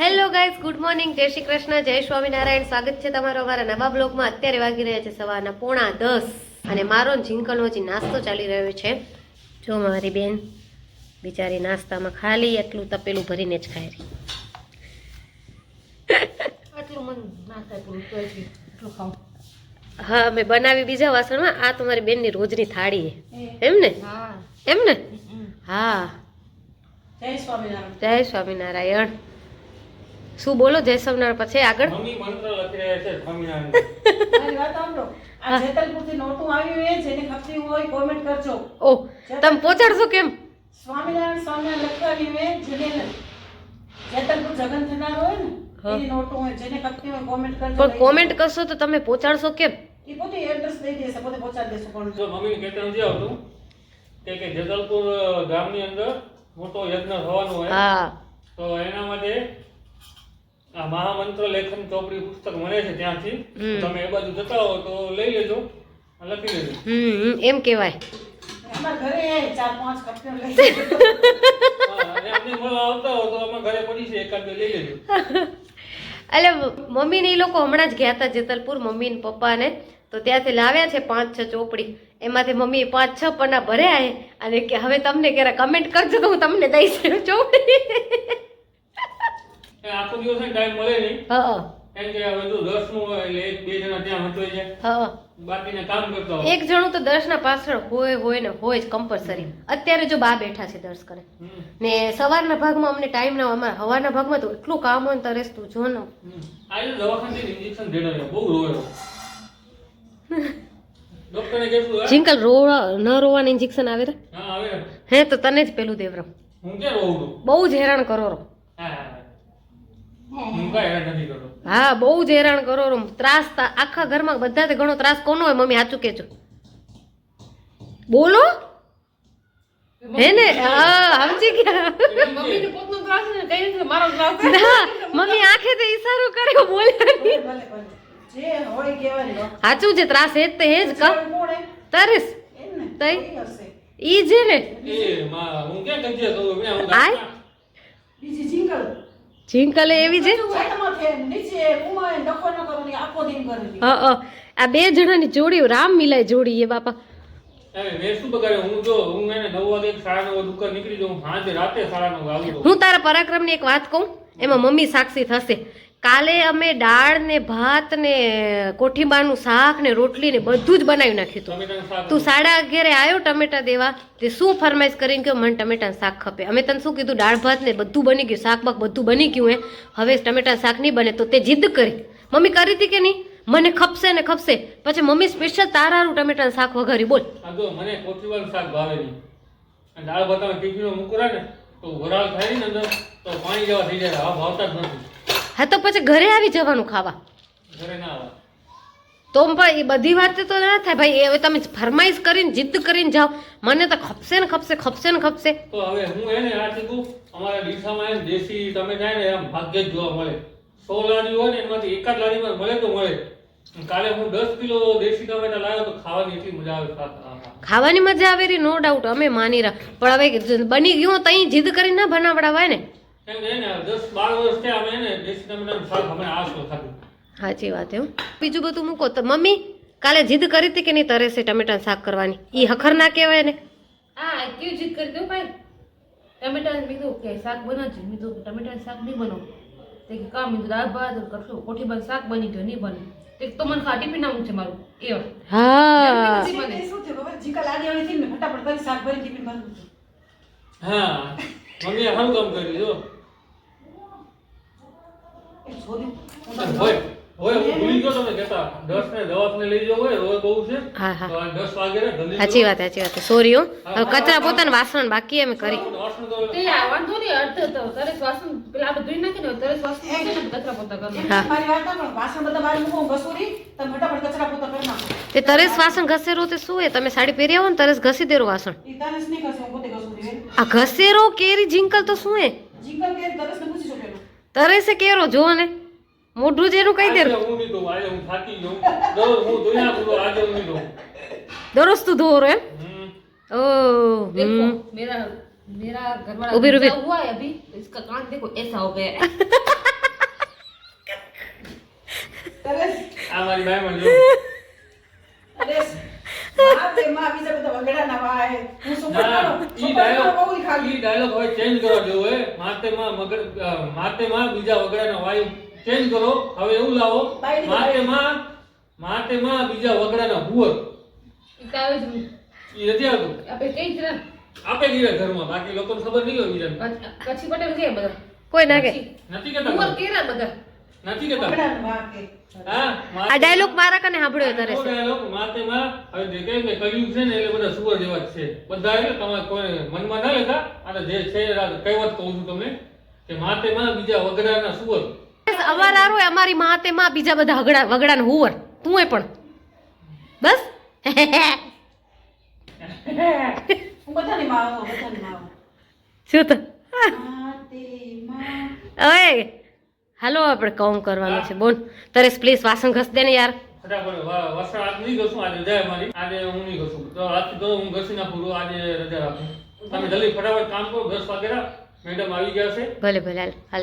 Hello guys good morning જય શ્રી કૃષ્ણ. જય સ્વામિનારાયણ. સ્વાગત છે તમારો અમારા નવા બ્લોગમાં. અત્યારે વાગી રહ્યા છે સવારના પોણા દસ. અને મારો ને જિંકલનો નાસ્તો ચાલી રહ્યો છે જો મારી બેન બિચારી નાસ્તામાં ખાલી એટલું તપેલું ભરીને જ ખાય રહી. હા મેં બનાવી બીજા વાસણમાં. આ તમારી બેનની રોજની થાળી એમ ને? એમ ને? હા. જય સ્વામિનારાયણ. જય સ્વામિનારાયણ. શું બોલો જય સ્વામિનારાયણ પછી આગળ? મમ્મી મંત્ર લખી રહ્યા છે સ્વામિનારાયણ મારી વાત સાંભળો. આ જેતલપુરથી નોટું આવ્યું એ જેને ખપતી હોય કોમેન્ટ કરજો. ઓહ તમે પહોંચાડશો કેમ? સ્વામિનારાયણ સ્વામિનારાયણ લખાવ્યું જેને જેતલપુર જગન થનાર હોય ને. એની નોટું હોય જેને ખપતી હોય કોમેન્ટ કરજો. પણ કોમેન્ટ કરશો તો તમે પહોંચાડશો કેમ? એ પોતે એડ્રેસ દઈ દેશે પોતે પહોંચાડી દેશે પણ. જો મમ્મીને કહેતા નથી આવતું કે કે જગલપુર ગામની અંદર મોટો યજ્ઞ થવાનો હોય હા. તો એના માટે આ મહામંત્ર લેખન ચોપડી પુસ્તક મળે છે ત્યાંથી તમે એ બાજુ જતા હો તો લઈ લેજો. લખી લેજો. હમ એમ કહેવાય. ઘરે ચાર પાંચ લઈ જજો. હા, અને એમને મળવા આવતા હો તો ઘરે પડી છે એકાદ લઈ લેજો. એટલે મમ્મી ને એ લોકો હમણાં જ ગયા હતા જેતલપુર મમ્મી ને પપ્પા ને તો ત્યાંથી લાવ્યા છે પાંચ છ ચોપડી. એમાંથી મમ્મી પાંચ છ પન્ના ભર્યા અને કે હવે તમને ક્યારે કમેન્ટ કરજો તો હું તમને દઈશ ચોપડી. આખો દિવસ ટાઈમ મળે નહીં. હા કેમ કે હવે જો દસમું હોય એટલે એક બે જણા ત્યાં હંચવાઈ જાય. હા બાકીને કામ કરતા હોય. એક જણું તો દર્શના પાછળ હોય હોય ને હોય જ કમ્પલસરી અત્યારે જો બા બેઠા છે દર્શ કરે ને સવારના ભાગમાં અમને ટાઈમ ના અમારે હવારના ભાગમાં તો એટલું કામ હોય ને તરસ તું જો ને. આજે દવાખાને ઇન્જેક્શન દેડાવ્યા બહુ રોયો જિંકલ રોવા ન રોવાનું ઇન્જેક્શન આવે રે? હા, આવે. હે તો તને જ પેલું દેવરમ બહુ જ હેરાન કરો. રો હા, બહુ જ હેરાન કરો ત્રાસ તા- આખા ઘરમાં બધા ઘણો ત્રાસ કોનો હોય મમ્મી સાચું કેજો. બોલો? હે ને? હા સમજી ગયા. મમ્મી આંખે તો ઈશારો કર્યો બોલ્યા. સાચું છે ત્રાસ હે જ તે હે જ કા? તરસ. તઈ? ઈ જે ને. આય? બીજી જિંગલ જિંકલે એવી છે? ન ને. આ બે જણાની જોડી રામ મિલાય જોડી એ બાપા. હું તારા પરાક્રમ પરાક્રમની એક વાત કહું? એમાં મમ્મી સાક્ષી થશે. કાલે અમે દાળ ને ભાત ને કોઠીબાનું શાક ને રોટલી ને બધું જ બનાવી નાખ્યું હતું. તું સાડા અગિયારે આવ્યો ટમેટા દેવા તે શું ફરમાઈશ કરીને કહ્યું મને ટમેટાનું શાક ખપે. અમે તને શું કીધું દાળ ભાત ને બધું બની ગયું શાક બાક બધું બની ગયું હે. હવે ટમેટાનું શાક નહીં બને તો તે જીદ કરી. મમ્મી કરી હતી કે નહીં? મને ખપશે ને ખપશે. પછી મમ્મી સ્પેશિયલ તારાનું ટમેટાનું શાક વઘારી બોલ. મને કોથીવાનું શાક ભાવે નહીં. દાળ ભાત ટિફિનમાં મૂકરા ને તો વરાળ થાય ને અંદર તો પાણી જેવા થઈ જાય. હા ભાવતા જ નથી. હા તો પછી ઘરે આવી જવાનું ખાવા? તો પણ એ બધી વાત તો ના થાય. ભાઈ હવે તમે ફરમાઈશ કરીને જીદ કરીને જાઓ. મને તો ખપશે ને ખપશે ખપશે ને ખપશે. તો હવે હું એને આ કીધું અમારા ડીસામાં એમ દેશી જાય ને આમ ભાગ્ય જ જોવા મળે. સો લારી હોય ને એમાંથી એકાદ લારીમાં મળે તો મળે. કાલે હું દસ કિલો દેશી ટમેટા લાવ્યો તો ખાવાની એટલી મજા આવે. ખાવાની મજા આવે રી નો ડાઉટ અમે માની રહ્યા. પણ હવે બની ગયું તો અહીં જીદ કરીને ના બનાવડાવાય ને. કેમ કે એને દસ બાર વર્ષ થયા અમે એને દેશી ટમેટાનું શાક હમણાં આ ખાધું સાચી વાત એવું બીજું બધું મૂકો તો મમ્મી કાલે જીદ કરી હતી કે નહીં તરેસે ટમેટાનું શાક કરવાની? ઈ હખર ના કહેવાય ને હા કેવી જીદ કરી દઉં ભાઈ? ટમેટા મીધું કે શાક બનાવજે. મીધું ટમેટાનું શાક નહીં બનો તે કે કામ મીધું દાળ ભાત કઠું કોઠી બન શાક બની ગયો નહીં બને. તે તો મને ખા ટિફિન નામું છે મારું. એ. હા. શું થયું ખબર? જીકા લાગી આવી હતી ને ફટાફટ કરી શાક ભરી ટિફિન ભરી હા. મમ્મીએ હમ કામ કરી તો હોય હોય ભૂલી ગયો તમને કહેતા દસ ને દવાખાને લઈ જવો હોય રોય બહુ છે. હા હા. તો આ દસ વાગે ને જલ્દી સાચી વાત સાચી વાત. સોરી હો. કચરા પોતાના વાસણ બાકી અમે કરી. તે વાંધો નહીં અડધો તો તરસ વાસણ પેલા આપણે ધોઈ નાખીને તરસ વાસણ મૂકે ને કચરા પોતા કરી હા. મારી વાત સાંભળો. વાસણ બધા બહાર મૂકો હું તમે ફટાફટ કચરા પોતા કરી નાખો. તે તરેસ વાસણ ઘસેરો તે શું હે તમે સાડી પહેરી આવો ને તરસ ઘસી દેરો વાસણ. તરસ નહીં ઘસે હું પોતે ઘસુરી આ ઘસેરો કેરી જિંકલ તો શું તરસ તરે છે કેરો જો ને મોઢું જેનું કહી દે હું નહીં ધોઉં તું ધોવો એમ ओ मेरा मेरा घर वाला उबेर उबेर हुआ है अभी इसका कान देखो ऐसा हो गया है हमारी बहन બીજા વગડાના વાય. ચેન્જમાં માતે માં બીજા વગડાના વાયુ ચેન્જ કરો. હવે એવું લાવો. માતે માં માતે માં બીજા વગડાના હુવર ઈ તો આવે જ નહીં. ઈ નથી આવતું. આપણે કઈ જ આપે ગીરે ઘરમાં. બાકી લોકોને ખબર નહીં હોય બીજાને કચ્છી પટેલ કે બધા? કોઈ ના કે. નથી કેતા કેરા બધા? નથી કેતા. હા આ ડાયલોગ મારા કને સાંભળ્યો તારે છે ડાયલોગ માતે માં હવે જે કઈ કે કહ્યું છે ને એટલે બધા સુવર જેવા જ છે. બધા એટલે તમારે કોઈ મનમાં ના લેતા. અને જે છે કહેવત કહું છું તમને? કે માતે માં બીજા વગડાના સુવર. અવાર આરો અમારી માતે માં બીજા બધા હગડા વગડાને હુવર. તું એ પણ. બસ? હું બધાની માં આવું, બધાની માં આવું. શું તો? માં. ઓય. હાલો આપણે કામ કરવાનું છે. બોલ. તરેસ પ્લીઝ વાસણ ઘસ દે ને યાર. ફટાફટ વા- વસ્ત્ર આજ નહીં ઘસું આજે રજા મારી. આજે હું નહીં ઘસું. તો આજથી તો હું ઘસી નાખું છું, આજે રજા રાખું. તમે જલ્દી ફટાફટ કામ કરો દસ વાગ્યા મેડમ આવી ગયા છે. ભલે ભલે હાલ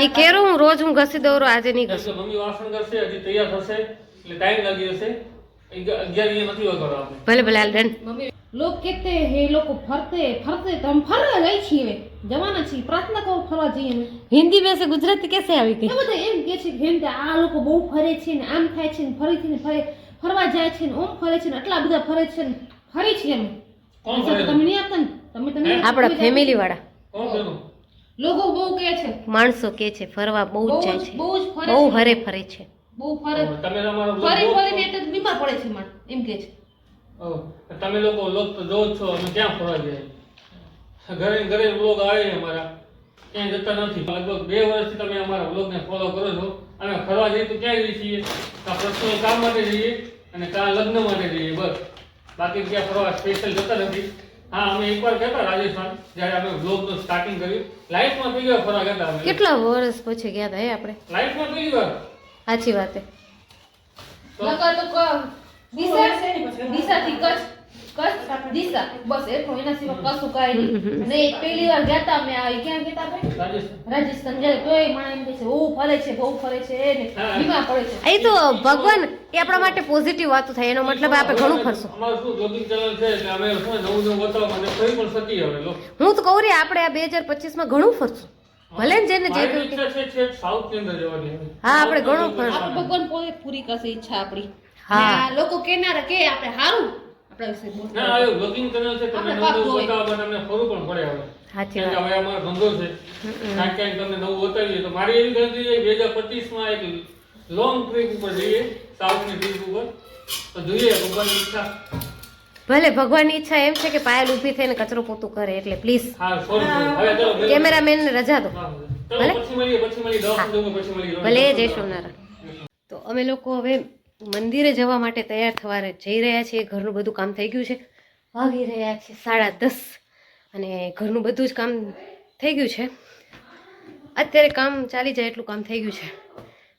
એ કેરું હું રોજ હું ઘસી દઉં આજે નહીં ઘસું. મમ્મી વાસણ કરશે હજી તૈયાર થશે. એટલે ટાઈમ લાગી જશે. અગિયાર અગિયાર નથી વગાડો આપણે ભલે ભલે હાલ ડન. મમ્મી લોક કહેતે હે લોકો ફરતે ફરતે તો हम ફરવા જાય છીએ જવાના છીએ પ્રાર્થના કરો ફરવા જઈએ અમે હિન્દી में से गुजराती कैसे આવી એ ગઈ બધા એમ કે છે કે એમ કે આ લોકો બહુ ફરે છે ને આમ થાય છે ને ફરીથી ને ફરે ફરવા જાય છે ને ઓમ ફરે છે ને આટલા બધા ફરે છે ને ફરી છીએ અમે કોણ પૈસા ફરે તો છે? તમે નહીં આપતા ને તમે તો નહીં આપણા આપતા. ફેમિલી વાળા કોણ કહેતું? લોકો બહુ કહે છે માણસો કે છે ફરવા બહુ જ બહુ જાય જ છે બહુ જ ફરે બહુ છે. હરે ફરે છે બહુ ફરે તમે તમારો vlog ફરી જોવો ફરીને છો? એટલે જ બીમાર પડે છે માણ એમ કે છે ઓહ, તમે લોકો લોક તો જોવો છો અમે ક્યાં ફરવા જઈએ ઘરે ઘરે વ્લોગ આવે છે અમારા. ક્યાંય જતા નથી. લગભગ બે વર્ષથી તમે અમારા વ્લોગને ફોલો કરો છો. અમે ફરવા જઈએ તો ક્યાં જઈએ છીએ? કાં પર્સનલ કામ માટે જઈએ અને કાં લગ્ન માટે જઈએ બસ. બાકી ક્યાં ફરવા સ્પેશિયલ જતા નથી. હા અમે એકવાર ગયા હતા રાજસ્થાન જ્યારે અમે વ્લોગનું સ્ટાર્ટિંગ કર્યું. લાઈફમાં પહેલી વાર ફરવા ગયા હતા અમે? કેટલા વર્ષ પછી ગયા હતા હે આપણે? લાઈફમાં પહેલી વાર સાચી વાત છે. તો? નકર તો ક- દિશા. દિશાથી કચ્છ. કચ્છ? દિશા. બસ એટલું એના સિવાય કશું કાંઈ નહીં. ને એ પહેલી વાર ગયા તા અમે આ ક્યાં ગયા તા આપણે રાજસ્થાન. જાય તોય માણસ એમ કહે છે ઓ ફરે છે બહુ ફરે છે. ને હા. બીમાર પડે છે. એ તો ભગવાન એ આપણા માટે પોઝિટિવ વાતો થાય. એનો મતલબ આપણે ઘણું ફરશું. અમારું શું બ્લોગિંગ ચેનલ છે એટલે અમે શું નવું નવું બતાવવા માટે ફરી પણ શકીએ હવે લો. હું તો કહું રે આપણે આ બે હજાર પચીસમાં ઘણું ફરશું. ભલે ને જેને જે ઈચ્છા છે છેક સાઉથની અંદર જવાની હા, આપણે ઘણું ફરશું. ભગવાન પૂરી કરશે ઈચ્છા આપણી. હા. લોકો કેનારા કે આપણે હારું. આપણા વિશે બોલતા ના હવે બ્લોગિંગ ચેનલ છે તમને નવું. બતાવવા માટે અમને ફરવું પણ પડે હવે. સાચી વાત. હવે અમારો ધંધો છે. કાંઈક કાંઈક તમને નવું બતાવીએ તો મારી એવી ગણતરી છે બે હજાર પચીસમાં એક લોંગ ટ્રીપ ઉપર જઈએ સાઉથની ટ્રીપ ઉપર. તો જોઈએ ભગવાનની ઈચ્છા. ભલે ભગવાનની ઈચ્છા એમ છે કે પાયલ ઊભી થઈને કચરો પોતું કરે એટલે પ્લીઝ કેમેરામેન સોરી કેમેરામેનને રજા દો. ભલે. ભલે? જય સોમનારાયણ. તો અમે લોકો હવે મંદિરે જવા માટે તૈયાર થવા જઈ રહ્યા છીએ. ઘરનું બધું કામ થઈ ગયું છે. વાગી રહ્યા છે સાડા દસ અને ઘરનું બધું જ કામ થઈ ગયું છે. અત્યારે કામ ચાલી જાય એટલું કામ થઈ ગયું છે.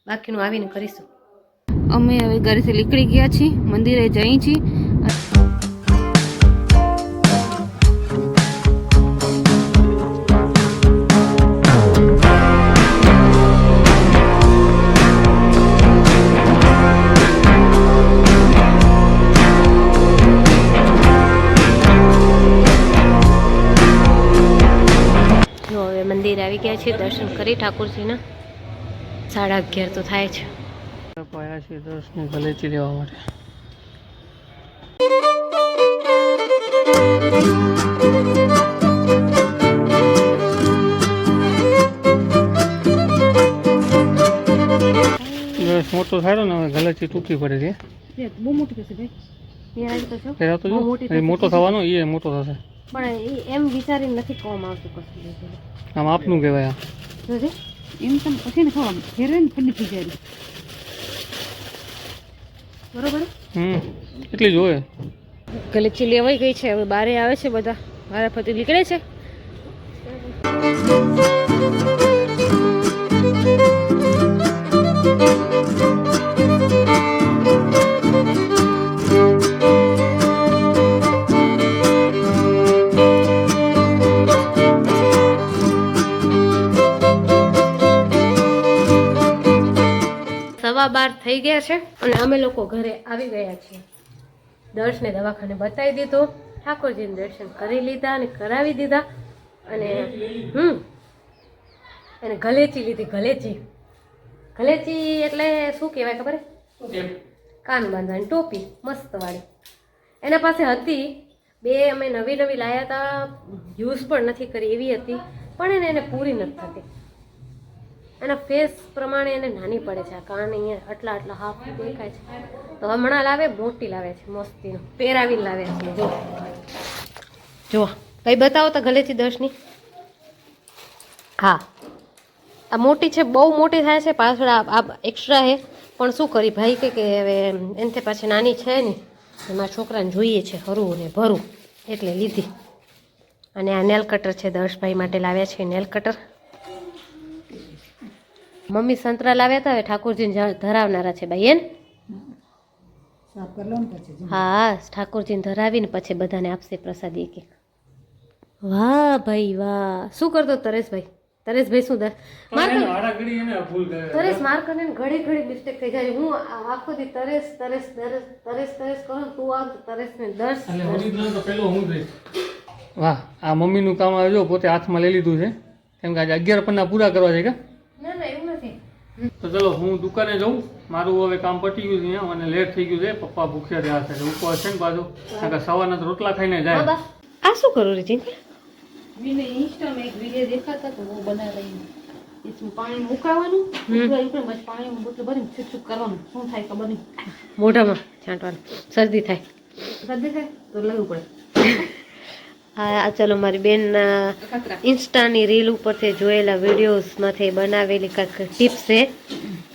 બાકીનું આવીને કરીશું. અમે હવે ઘરેથી નીકળી ગયા છીએ. મંદિરે જઈ છીએ. મંદિર આવી ગયા છે દર્શન કરી ઠાકોરજીના. સાડા અગિયાર તો થાય છે. આવ્યા છીએ દર્શને ગલેથી લેવા માટે. મોટો થાય ને હવે ગલેથી તૂટી પડે છે. બહુ મોટી થશે ભાઈ. ત્યાં આવી તો છો પહેલા તો જો બહુ મોટી એ મોટો થવાનો એ મોટો થશે. પણ એ એમ વિચારીને નથી કોમ આવતું કશું. આમ આપનું કહેવાય જોજે. એમ તમે પછી ને ખાવા હેરોઈન ઠંડી થઈ જાય બરોબર? હમ એટલી જ હોય. ગલેચી લેવાઈ ગઈ છે. હવે બારે આવે છે બધા. મારા પતિ નીકળે છે. ગયા છે અને અમે લોકો ઘરે આવી ગયા છીએ. દર્શને દવાખાને બતાવી દીધો. ઠાકોરજીને દર્શન કરી લીધા અને કરાવી દીધા. અને, હમ અને ગલેચી લીધી, ગલેચી. ગલેચી એટલે શું કહેવાય ખબર? કાન બાંધવાની ટોપી મસ્ત વાળી એના પાસે હતી. બે અમે નવી નવી લાયા હતા. યુઝ પણ નથી કરી એવી હતી. પણ એને એને પૂરી નથી થતી. એના ફેસ પ્રમાણે એને નાની પડે છે. આ કાન અહીંયા આટલા આટલા હાફ દેખાય છે. તો હમણાં લાવે, મોટી લાવે છે, મસ્તીનો. પહેરાવી લાવે છે. જો. જો. ભાઈ બતાવો તો ગલેથી દસની હા. આ મોટી છે, બહુ મોટી થાય છે, પાછળ આ એક્સ્ટ્રા હે પણ શું કરી? ભાઈ કે હવે એનથી પાછી નાની છે ને એમાં છોકરાને જોઈએ છે, હરવું ને ભરું એટલે લીધી. અને આ નેલ કટર છે દર્શભાઈ માટે લાવ્યા છે નેલ કટર મમ્મી સંતરા લાવ્યા હતા હવે ઠાકોરજીને ધરાવનારા છે ભાઈ એને. હા ઠાકોરજીને ધરાવીને પછી બધાને આપશે પ્રસાદી એક એક. વાહ ભાઈ વાહ. શું કરતો તરેશભાઈ તરેશભાઈ શું તરેશ માર કરીને ઘડી ઘડી મિસ્ટેક થઈ જાય. હું આ- આખો દી તરેશ તરેશ તરેશ તરેશ તરેશ કરું તું આમ તરેશ ને દર્શ એટલે ઓરિજિનલ તો પેલો હું વાહ આ મમ્મીનું કામ આવ્યો પોતે હાથમાં લઈ લીધું છે. કેમ કે આજે અગિયાર પન્ના પૂરા કરવા છે કે? તો ચલો હું દુકાને જઉં. મારું હવે કામ પતી ગયું છે મને લેટ થઈ ગયું છે. પપ્પા ભૂખ્યા રહ્યા છે. ઉપવાસ છે ને પાછો. કારણ સવારના તો રોટલા ખાઈને જાય. આ શું કરો રીતિ મેં ઇન્સ્ટામાં એક વીડિયો દેખાતા તો હું બનાવી પાણી મુકાવાનું પાણી બોટલું ભરીને છૂટ છૂટ કરવાનું. શું થાય ખબર મોઢામાં છાંટવાનું. શરદી થાય. શરદી થાય? તો લેવું પડે. આ ચાલો મારી બેનના ઇન્સ્ટાની રીલ ઉપરથી જોયેલા વિડીયોઝમાંથી બનાવેલી કંઈક ટિપ્સ છે.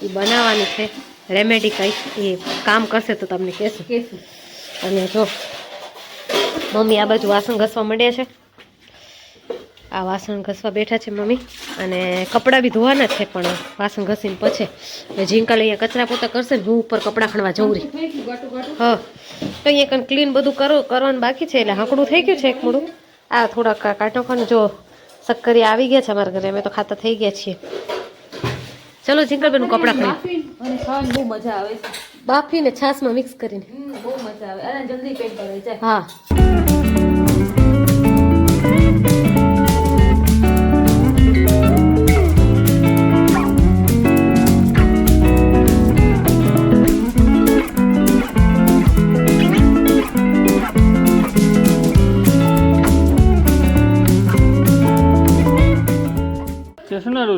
એ બનાવવાની છે. રેમેડી કંઈક એ કામ કરશે તો તમને કહેશું. અને જો મમ્મી આ બાજુ વાસણ ઘસવા માંડ્યા છે. આ વાસણ ઘસવા બેઠા છે મમ્મી. અને કપડાં બી ધોવાના છે પણ વાસણ ઘસીને પછી. ઝીંકલ અહીંયા કચરા પોતા કરશે ને હું ઉપર કપડાં ખણવા જવું રહી હા. તો અહીંયા કંઈ ક્લીન બધું કરો કરવાનું બાકી છે એટલે હાંકડું થઈ ગયું છે એક મોડું. આ થોડાક કાંટો ખાને જો સક્કરી આવી ગયા છે અમારા ઘરે અમે તો ખાતા થઈ ગયા છીએ. ચલો ઝીંકલબેન હું કપડાં ખાવાની બહુ મજા આવે છે. બાફીને છાશમાં મિક્સ કરીને. બહુ મજા આવે. અને જલ્દી પેટ ભરાઈ જાય હા.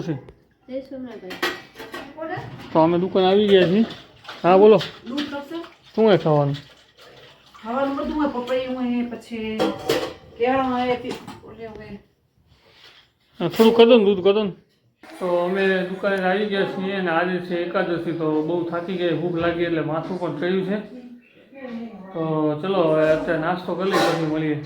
છે? તો અમે દુકાન આવી ગયા છીએ. હા બોલો. શું હે ખાવાનું? ખાવાનું બધું હોય પપૈયું હોય પછી કેળા હોય પી- ઓલે હોય. હા, થોડું કરો ને દૂધ કરો ને. તો અમે દુકાને આવી ગયા છીએ અને આજે છે એકાદશી તો બહુ થાકી ગઈ ભૂખ લાગી એટલે માથું પણ ચડ્યું છે. તો ચલો હવે અત્યારે નાસ્તો કરી લઈએ પછી મળીએ.